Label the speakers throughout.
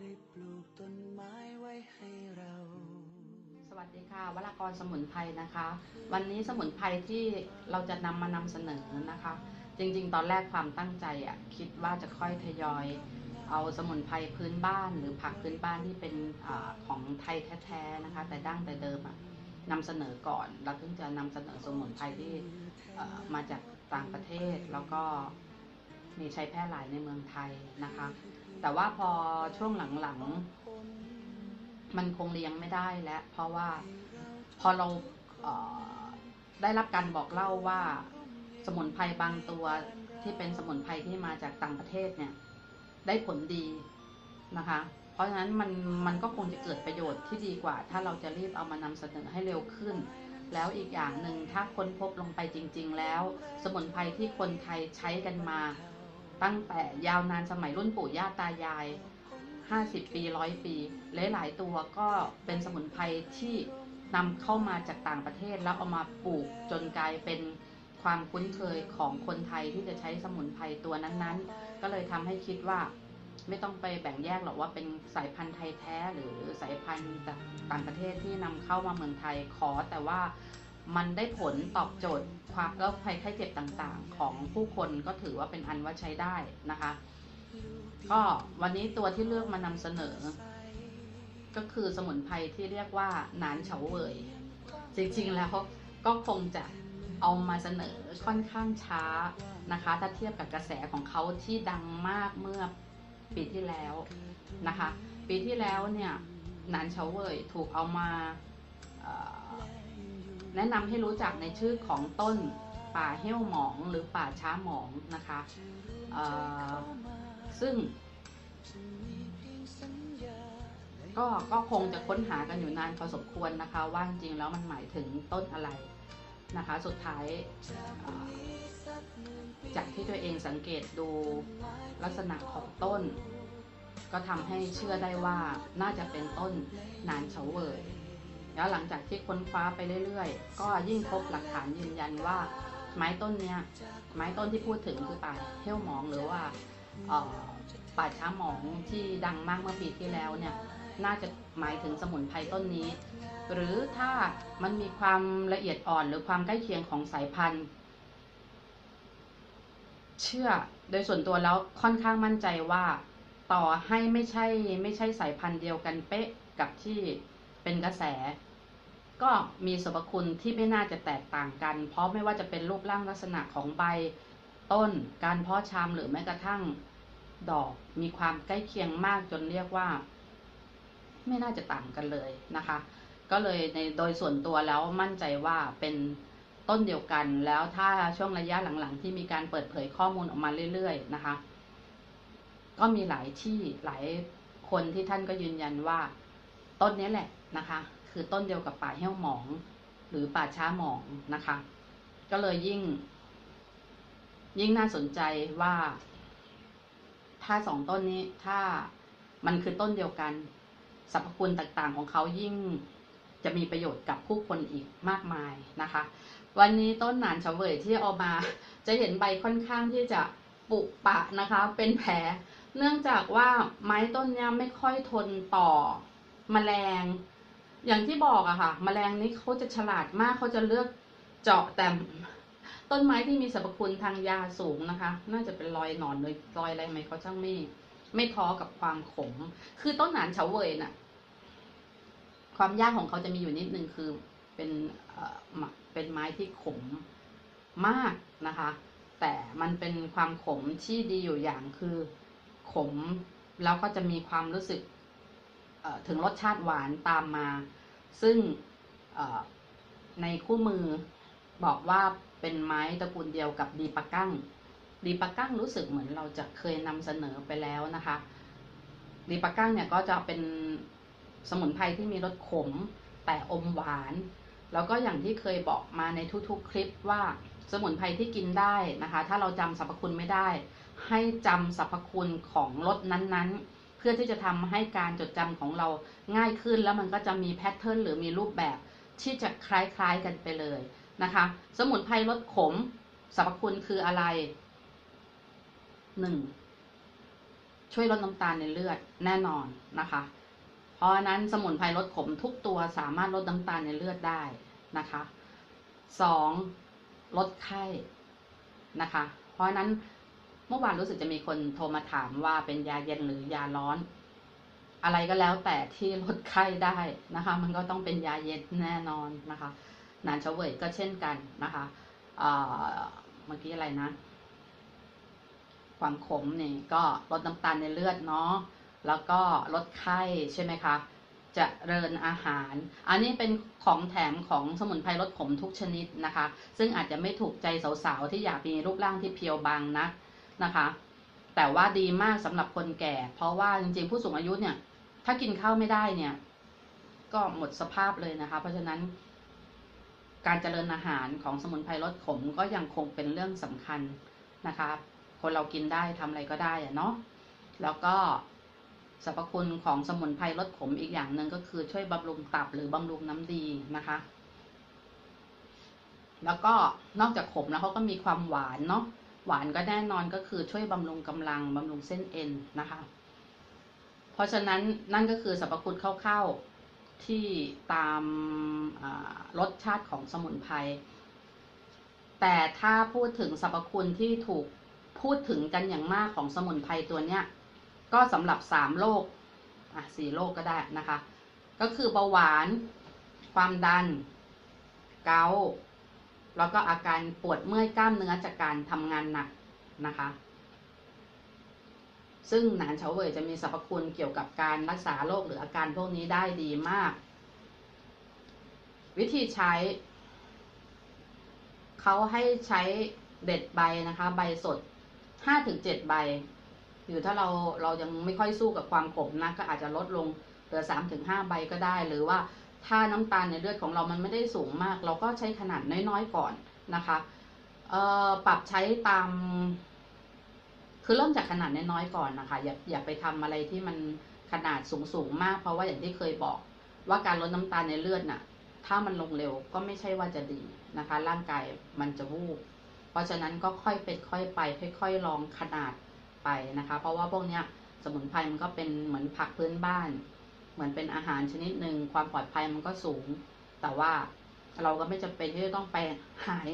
Speaker 1: ได้ปลูกต้นไม้ไว้ให้เรา
Speaker 2: สวัสดีค่ะวรากรสมุนไพรนะคะ วันนี้สมุนไพรที่เราจะนำมานำเสนอนะคะ จริงๆ ตอนแรกความตั้งใจอะคิดว่าจะค่อยทยอย เอาสมุนไพรพื้นบ้าน หรือผักพื้นบ้านที่เป็นอของไทยแท้ๆนะคะ แต่ดั้งแต่เดิมอะนำเสนอก่อนแล้วถึงจะนำเสนอสมุนไพรที่มาจากต่างประเทศแล้วก็มีใช้แพร่หลายในเมืองไทยนะคะ แต่ว่าพอช่วงหลังๆ มันคงเลี้ยงไม่ได้แล้ว เพราะว่าพอเราเได้รับการบอกเล่าว่าสมุนไพรบางตัวที่เป็นสมุนไพรที่มาจากต่างประเทศเนี่ย ได้ผลดีนะคะ เพราะฉะนั้นมันมันก็คงจะเกิดประโยชน์ที่ดีกว่า ถ้าเราจะรีบเอามานำเสนอให้เร็วขึ้น แล้วอีกอย่างหนึ่งถ้าค้นพบลงไปจริง ๆ แล้ว สมุนไพรที่คนไทยใช้กันมา ตั้งแต่ยาวนานสมัยรุ่นปู่ย่าตายาย 50 ปีร้อยปี หลาย ๆ ตัวก็เป็นสมุนไพรที่นำเข้ามาจากต่างประเทศแล้วเอามาปลูกจนกลายเป็นความคุ้นเคยของคนไทยที่จะใช้สมุนไพรตัวนั้นๆ ก็เลยทำให้คิดว่าไม่ต้องไปแบ่งแยกหรอกว่าเป็นสายพันธุ์ไทยแท้หรือสายพันธุ์จากต่างประเทศที่นำเข้ามาเมืองไทยขอแต่ว่า มันได้ผลตอบโจทย์ความโรคภัยไข้เจ็บต่างๆ ของผู้คนก็ถือว่าเป็นอันว่าใช้ได้นะคะ ก็วันนี้ตัวที่เลือกมานำเสนอ ก็คือสมุนไพรที่เรียกว่าหนานเฉาเว่ยจริงๆแล้วก็คงจะเอามาเสนอค่อนข้างช้านะคะ ถ้าเทียบกับกระแสของเขาที่ดังมากเมื่อปีที่แล้วนะคะ ปีที่แล้วเนี่ยหนานเฉาเว่ยถูกเอามาเอ่อ แนะนำให้รู้จักในชื่อของต้นป่าเหี้ยวหมองหรือป่าช้าหมองนะคะซึ่ง ก็ก็คงจะค้นหากันอยู่นานพอสมควรนะคะ ว่าจริงๆแล้วมันหมายถึงต้นอะไรนะคะ สุดท้ายจากที่ตัวเองสังเกตดูลักษณะของต้น ก็ทำให้เชื่อได้ว่าน่าจะเป็นต้นนานเฉาเวย แล้วหลังจากที่ค้นคว้าไปเรื่อยๆ ก็ยิ่งพบหลักฐานยืนยันว่า ไม้ต้นเนี้ยไม้ต้นที่พูดถึงคือป่าเที่ยวหมองหรือว่าป่าช้าหมองที่ดังมากเมื่อปีที่แล้วเนี่ยน่าจะหมายถึงสมุนไพรต้นนี้ หรือถ้ามันมีความละเอียดอ่อนหรือความใกล้เคียงของสายพันธุ์ เชื่อโดยส่วนตัวแล้วค่อนข้างมั่นใจว่า ต่อให้ไม่ใช่ไม่ใช่สายพันธุ์เดียวกันเป๊ะกับที่เป็นกระแส ก็มีสรรพคุณที่ไม่น่าจะแตกต่างกัน เพราะไม่ว่าจะเป็นรูปร่างลักษณะของใบต้น การเพาะชำหรือแม้กระทั่งดอกมีความใกล้เคียงมากจนเรียกว่า ไม่น่าจะต่างกันเลยนะคะ ก็เลยในโดยส่วนตัวแล้วมั่นใจว่าเป็นต้นเดียวกันแล้วถ้าช่วงระยะหลังๆ ที่มีการเปิดเผยข้อมูลออกมาเรื่อย ๆ นะคะ ก็มีหลายที่หลายคนที่ท่านก็ยืนยันว่า ต้นนี้แหละนะคะ คือต้นเดียวกับป่าเหี้ยวหมอง หรือป่าช้าหมองนะคะ ก็เลยยิ่ง ยิ่งน่าสนใจว่า ถ้าสองต้นนี้ถ้ามันคือต้นเดียวกันสรรพคุณต่างๆ ของเขายิ่งจะมีประโยชน์กับผู้คนอีกมากมายนะคะ วันนี้ต้นหนานเฉวยที่เอามา จะเห็นใบค่อนข้างที่จะปุปะนะคะ เป็นแผล เนื่องจากว่าไม้ต้นนี้ไม่ค่อยทนต่อมแมลง อย่างที่บอกอะค่ะแมลงนี้เขาจะฉลาดมากเขาจะเลือกเจาะแต่ต้นไม้ที่มีสรรพคุณทางยาสูงนะคะ น่าจะเป็นรอยหนอนเลยรอยอะไรไหมเขาช่างไม่ไม่ท้อกับความขม คือต้นหนานเฉาเวยน่ะ ความยากของเขาจะมีอยู่นิดนึงคือเป็นเอ่อเป็นไม้ที่ขมมากนะคะ แต่มันเป็นความขมที่ดีอยู่อย่างคือขมแล้วก็จะมีความรู้สึก ถึงรสชาติหวานตามมา ซึ่งในคู่มือบอกว่าเป็นไม้ตระกูลเดียวกับดีปะกั้ง ดีปะกั้งรู้สึกเหมือนเราจะเคยนำเสนอไปแล้วนะคะ ดีปะกั้งเนี่ยก็จะเป็นสมุนไพรที่มีรสขมแต่อมหวาน แล้วก็อย่างที่เคยบอกมาในทุกๆคลิปว่าสมุนไพรที่กินได้นะคะ ถ้าเราจำสรรพคุณไม่ได้ ให้จำสรรพคุณของรสนั้นๆ พื่อที่จะทำให้การจดจำของเราง่ายขึ้น แล้วมันก็จะมีแพทเทิร์นหรือมีรูปแบบที่จะคล้ายๆกันไปเลยนะคะ สมุนไพรรสขมสรรพคุณคืออะไรหนึ่งช่วยลดน้ำตาลในเลือดแน่นอนนะคะ เพราะนั้นสมุนไพรลดขมทุกตัวสามารถลดน้ำตาลในเลือดได้นะคะสองลดไข้นะคะ เพราะนั้น เมื่อวานรู้สึกจะมีคนโทรมาถามว่าเป็นยาเย็นหรือยาร้อน อะไรก็แล้วแต่ที่ลดไข้ได้นะคะ มันก็ต้องเป็นยาเย็นแน่นอนนะคะนานเฉวยก็เช่นกันนะคะเมื่อกี้อะไรนะ ความขมนี่ก็ลดน้ำตาลในเลือดเนาะแล้วก็ลดไข้ใช่ไหมคะจะเริญอาหาร อันนี้เป็นของแถมของสมุนไพรลดขมทุกชนิดนะคะ ซึ่งอาจจะไม่ถูกใจสาวๆ ที่อยากมีรูปร่างที่เพียวบางนะ นะคะ แต่ว่าดีมากสำหรับคนแก่ เพราะว่าจริงๆ ผู้สูงอายุเนี่ย ถ้ากินข้าวไม่ได้เนี่ย ก็หมดสภาพเลยนะคะ เพราะฉะนั้น การเจริญอาหารของสมุนไพรลดขมก็ยังคงเป็นเรื่องสำคัญนะคะ คนเรากินได้ทำอะไรก็ได้อะเนาะแล้วก็สรรพคุณของสมุนไพรลดขมอีกอย่างหนึ่งก็คือช่วยบำรุงตับหรือบำรุงน้ำดีนะคะ แล้วก็นอกจากขมแล้วเขาก็มีความหวานเนาะ หวานก็แน่นอนก็คือช่วยบำรุงกำลังบำรุงเส้นเอ็นนะคะ เพราะฉะนั้นนั่นก็คือสรรพคุณคร่าวๆที่ตามรสชาติของสมุนไพรแต่ถ้าพูดถึงสรรพคุณที่ถูกพูดถึงกันอย่างมากของสมุนไพรตัวเนี้ย ก็สำหรับสามโรคอะสี่โรคก็ได้นะคะ ก็คือเบาหวาน ความดัน เกาต์ แล้วก็อาการปวดเมื่อยกล้ามเนื้อจากการทำงานหนักนะคะ ซึ่งหนานเฉาเว่ยจะมีสรรพคุณเกี่ยวกับการรักษาโรคหรืออาการพวกนี้ได้ดีมาก วิธีใช้ เขาให้ใช้เด็ดใบนะคะ ใบสดห้าถึงเจ็ดใบ หรือถ้าเราเรายังไม่ค่อยสู้กับความขมนะก็อาจจะลดลงเหลือสามถึงห้าใบก็ได้หรือว่า ถ้าน้ำตาลในเลือดของเรามันไม่ได้สูงมาก เราก็ใช้ขนาดน้อยๆก่อนนะคะเอ่อปรับใช้ตาม คือเริ่มจากขนาดน้อยๆก่อนนะคะ อย่าอย่าไปทำอะไรที่มันขนาดสูงๆมาก เพราะว่าอย่างที่เคยบอก ว่าการลดน้ำตาลในเลือดน่ะ ถ้ามันลงเร็วก็ไม่ใช่ว่าจะดีนะคะ ร่างกายมันจะวูบเพราะฉะนั้นก็ค่อยเป็นค่อยไป ค่อยๆลองขนาดไปนะคะ เพราะว่าพวกเนี้ยสมุนไพรมันก็เป็นเหมือนผักพื้นบ้าน เหมือนเป็นอาหารชนิดหนึ่งความปลอดภัยมันก็สูง แต่ว่าเราก็ไม่จำเป็นที่จะต้องไปหาย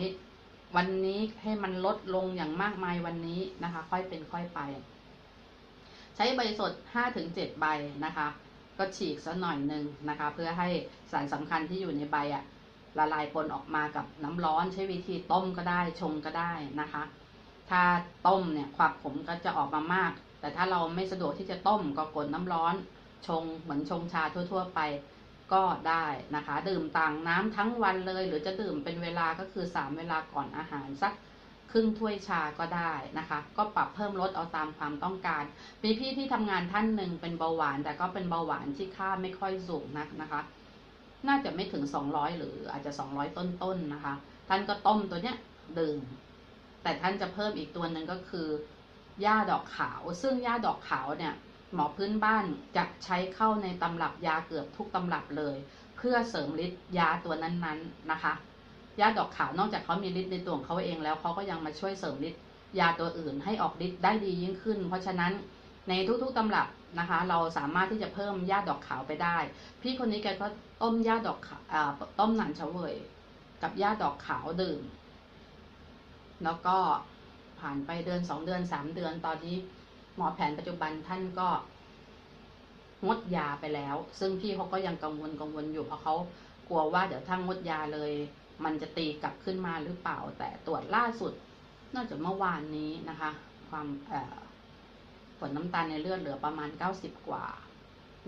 Speaker 2: วันนี้ให้มันลดลงอย่างมากมายวันนี้นะคะ ค่อยเป็นค่อยไป ใช้ใบสดห้าถึงเจ็ดใบนะคะ ก็ฉีกสักหน่อยหนึ่งนะคะ เพื่อให้สารสำคัญที่อยู่ในใบอะละลายปนออกมากับน้ำร้อนใช้วิธีต้มก็ได้ชงก็ได้นะคะ ถ้าต้มเนี่ยความขมก็จะออกมามาก แต่ถ้าเราไม่สะดวกที่จะต้มก็กดน้ำร้อน ชงเหมือนชงชาทั่ว ๆ ไปก็ได้นะคะ ดื่มต่างน้ำทั้งวันเลย หรือจะดื่มเป็นเวลาก็คือ 3 เวลาก่อนอาหารสักครึ่งถ้วยชาก็ได้นะคะ ก็ปรับเพิ่มลดเอาตามความต้องการมีพี่ที่ทำงานท่านหนึ่งเป็นเบาหวาน แต่ก็เป็นเบาหวานที่ค่าไม่ค่อยสูงนักนะคะ น่าจะไม่ถึง 200 หรืออาจจะ 200 ต้นๆนนะคะ ท่านก็ต้มตัวเนี้ยดื่ม แต่ท่านจะเพิ่มอีกตัวหนึ่งก็คือหญ้าดอกขาว ซึ่งหญ้าดอกขาวเนี่ย หมอพื้นบ้านจะใช้เข้าในตำรับยาเกือบทุกตำรับเลย เพื่อเสริมฤทธิ์ยาตัวนั้นๆนะคะยาดอกขาวนอกจากเขามีฤทธิ์ในตัวของเขาเองแล้วเขาก็ยังมาช่วยเสริมฤทธิ์ยาตัวอื่นให้ออกฤทธิ์ได้ดียิ่งขึ้น เพราะฉะนั้นในทุกๆตำรับนะคะ เราสามารถที่จะเพิ่มยาดอกขาวไปได้ พี่คนนี้แกก็ต้มยาดอกขาวต้มหนันเฉวยกับยาดอกขาวดื่ม แล้วก็ผ่านไปเดือนสองเดือนสามเดือนตอนนี้ มอแผนปัจจุบันท่านก็งดยาไปแล้ว ซึ่งพี่เขาก็ยังกังวลกังวลอยู่เพราะเขากลัวว่าเดี๋ยวถ้างดยาเลย มันจะตีกลับขึ้นมาหรือเปล่า แต่ตรวจล่าสุดน่าจะเมื่อวานนี้นะคะ ความผลน้ำตาลในเลือดเหลือประมาณ 90 กว่า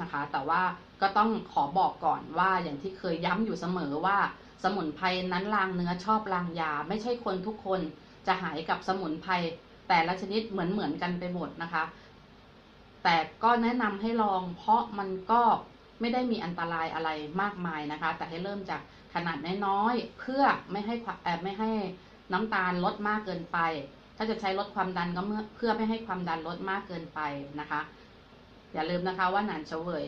Speaker 2: นะคะ แต่ว่าก็ต้องขอบอกก่อนว่าอย่างที่เคยย้ำอยู่เสมอว่าสมุนไพรนั้นลางเนื้อชอบลางยา ไม่ใช่คนทุกคนจะหายกับสมุนไพร แต่ละชนิดเหมือนเหมือนกันไปหมดนะคะ แต่ก็แนะนำให้ลอง เพราะมันก็ไม่ได้มีอันตรายอะไรมากมายนะคะ แต่ให้เริ่มจากขนาดน้อยๆเพื่อไม่ให้แอบไม่ให้น้ำตาลลดมากเกินไป ถ้าจะใช้ลดความดันก็เพื่อไม่ให้ความดันลดมากเกินไปนะคะ อย่าลืมนะคะว่าหนานเฉวย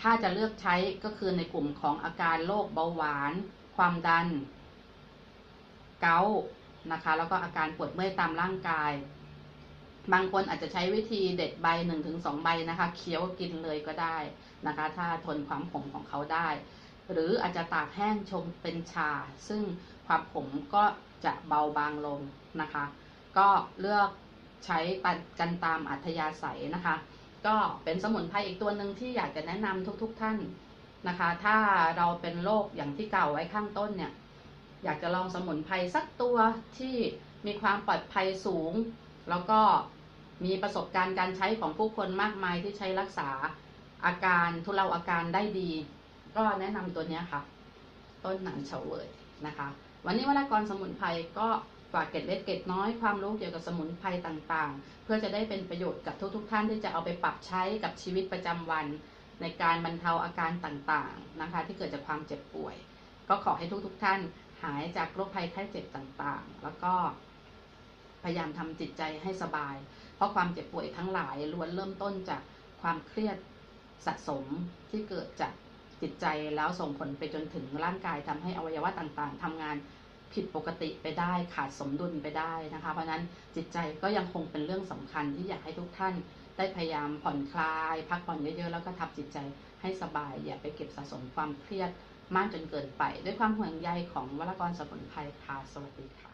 Speaker 2: ถ้าจะเลือกใช้ก็คือในกลุ่มของอาการโรคเบาหวาน ความดัน เกาต์ นะคะ แล้วก็อาการปวดเมื่อยตามร่างกาย บางคนอาจจะใช้วิธีเด็ดใบหนึ่งถึงสองใบนะคะเคี้ยวกินเลยก็ได้นะคะ ถ้าทนความขมของเขาได้ หรืออาจจะตากแห้งชงเป็นชา ซึ่งความขมก็จะเบาบางลงนะคะ ก็เลือกใช้ตัดกันตามอัธยาศัยนะคะ ก็เป็นสมุนไพรอีกตัวหนึ่งที่อยากจะแนะนำทุกๆทท่านนะคะ ถ้าเราเป็นโรคอย่างที่เกล่าวไว้ข้างต้นเนี่ย อยากจะลองสมุนไพรสักตัวที่มีความปลอดภัยสูง แล้วก็มีประสบการณ์การใช้ของผู้คนมากมายที่ใช้รักษาอาการทุเลาอาการได้ดี ก็แนะนำตัวนี้ค่ะ ต้นหนังเฉาเวยนะคะ วันนี้วรากรสมุนไพรก็ฝากเก็ดเล็กเก็ดน้อยความรู้เกี่ยวกับสมุนไพรต่างๆ เพื่อจะได้เป็นประโยชน์กับทุกๆทท่านที่จะเอาไปปรับใช้กับชีวิตประจำวัน ในการบรรเทาอาการต่างๆนะคะ ที่เกิดจากความเจ็บป่วย ก็ขอให้ทุกๆทท่านหายจากโรคภัยไข้เจ็บต่างๆ แล้วก็พยายามทำจิตใจให้สบาย เพราะความเจ็บป่วยทั้งหลายล้วนเริ่มต้นจากความเครียดสะสมที่เกิดจากจิตใจแล้วส่งผลไปจนถึงร่างกายทำให้อวัยวะต่างๆทำงานผิดปกติไปได้ขาดสมดุลไปได้นะคะ เพราะฉะนั้นจิตใจก็ยังคงเป็นเรื่องสำคัญที่อยากให้ทุกท่านได้พยายามผ่อนคลาย พักผ่อนเยอะๆ แล้วก็ทำจิตใจให้สบายอย่าไปเก็บสะสมความเครียด มากจนเกินไป ด้วยความห่วงใยของวรกรสมุนไพรค่ะ สวัสดีค่ะ